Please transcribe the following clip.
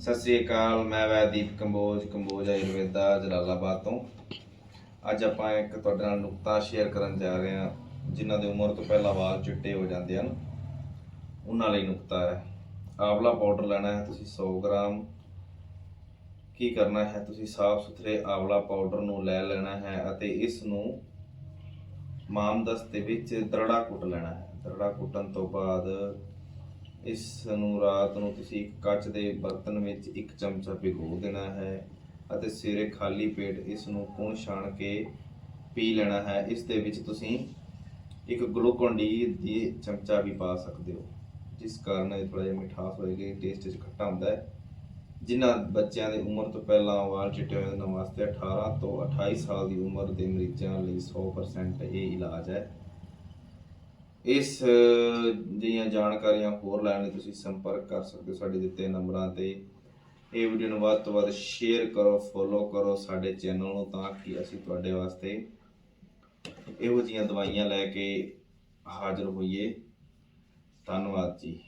ਸਤਿ ਸ੍ਰੀ ਅਕਾਲ, ਮੈਂ ਵੈਦੀਪ ਕੰਬੋਜ ਕੰਬੋਜ ਆਯੁਰਵੇਦਾ, ਜਲਾਲਾਬਾਦ ਤੋਂ। ਅੱਜ ਆਪਾਂ ਇੱਕ ਤੁਹਾਡੇ ਨਾਲ ਨੁਕਤਾ ਸ਼ੇਅਰ ਕਰਨ ਜਾ ਰਹੇ ਹਾਂ, ਜਿਨ੍ਹਾਂ ਦੀ ਉਮਰ ਤੋਂ ਪਹਿਲਾਂ ਵਾਲ ਚਿੱਟੇ ਹੋ ਜਾਂਦੇ ਹਨ। ਉਹਨਾਂ ਲਈ ਨੁਕਤਾ ਹੈ। ਆਵਲਾ ਪਾਊਡਰ ਲੈਣਾ ਹੈ, ਤੁਸੀਂ 100 ਗ੍ਰਾਮ। ਕੀ ਕਰਨਾ ਹੈ, ਤੁਸੀਂ ਸਾਫ਼ ਸੁਥਰੇ ਆਵਲਾ ਪਾਊਡਰ ਨੂੰ ਲੈ ਲੈਣਾ ਹੈ ਅਤੇ ਇਸ ਨੂੰ ਮਾਮਦਸਤੇ ਵਿੱਚ ਦਰੜਾ ਕੁੱਟ ਲੈਣਾ ਹੈ। ਦਰੜਾ ਕੁੱਟਣ ਤੋਂ ਬਾਅਦ ਇਸ ਨੂੰ ਰਾਤ ਨੂੰ ਤੁਸੀਂ ਇੱਕ ਕੱਚ ਦੇ ਬਰਤਨ ਵਿੱਚ ਇੱਕ ਚਮਚਾ ਭਿਗੋ ਦੇਣਾ ਹੈ ਅਤੇ ਸਵੇਰੇ ਖਾਲੀ ਪੇਟ ਇਸ ਨੂੰ ਪੁਣ ਛਾਣ ਕੇ ਪੀ ਲੈਣਾ ਹੈ। ਇਸ ਦੇ ਵਿੱਚ ਤੁਸੀਂ ਇੱਕ ਗਲੂਕੋਨ ਡੀ ਦੀ ਚਮਚਾ ਵੀ ਪਾ ਸਕਦੇ ਹੋ, ਜਿਸ ਕਾਰਨ ਇਹ ਥੋੜਾ ਜਿਹਾ ਮਿਠਾਸ ਹੋਏਗੀ ਟੇਸਟ 'ਚ ਖੱਟਾ ਹੁੰਦਾ ਹੈ। ਜਿਨ੍ਹਾਂ ਬੱਚਿਆਂ ਦੀ ਉਮਰ ਤੋਂ ਪਹਿਲਾਂ ਵਾਲ ਚਿੱਟੇ ਹੋਣ ਵਾਸਤੇ 18 ਤੋਂ 28 ਸਾਲ ਦੀ ਉਮਰ ਦੇ ਮਰੀਜ਼ਾਂ ਲਈ 100% ਇਹ ਇਲਾਜ ਹੈ। ਇਸ ਜਿਹੀਆਂ ਜਾਣਕਾਰੀਆਂ ਹੋਰ ਲੈਣ ਲਈ ਤੁਸੀਂ ਸੰਪਰਕ ਕਰ ਸਕਦੇ ਹੋ ਸਾਡੇ ਦਿੱਤੇ ਨੰਬਰਾਂ ਤੇ। ਇਹ ਵੀਡੀਓ ਨੂੰ ਵੱਧ ਤੋਂ ਵੱਧ ਸ਼ੇਅਰ ਕਰੋ ਫੋਲੋ ਕਰੋ ਸਾਡੇ ਚੈਨਲ ਨੂੰ ਤਾਂ ਕਿ ਅਸੀਂ ਤੁਹਾਡੇ ਵਾਸਤੇ ਇਹੋ ਜਿਹੀਆਂ ਦਵਾਈਆਂ ਲੈ ਕੇ ਹਾਜ਼ਰ ਹੋਈਏ। ਧੰਨਵਾਦ ਜੀ।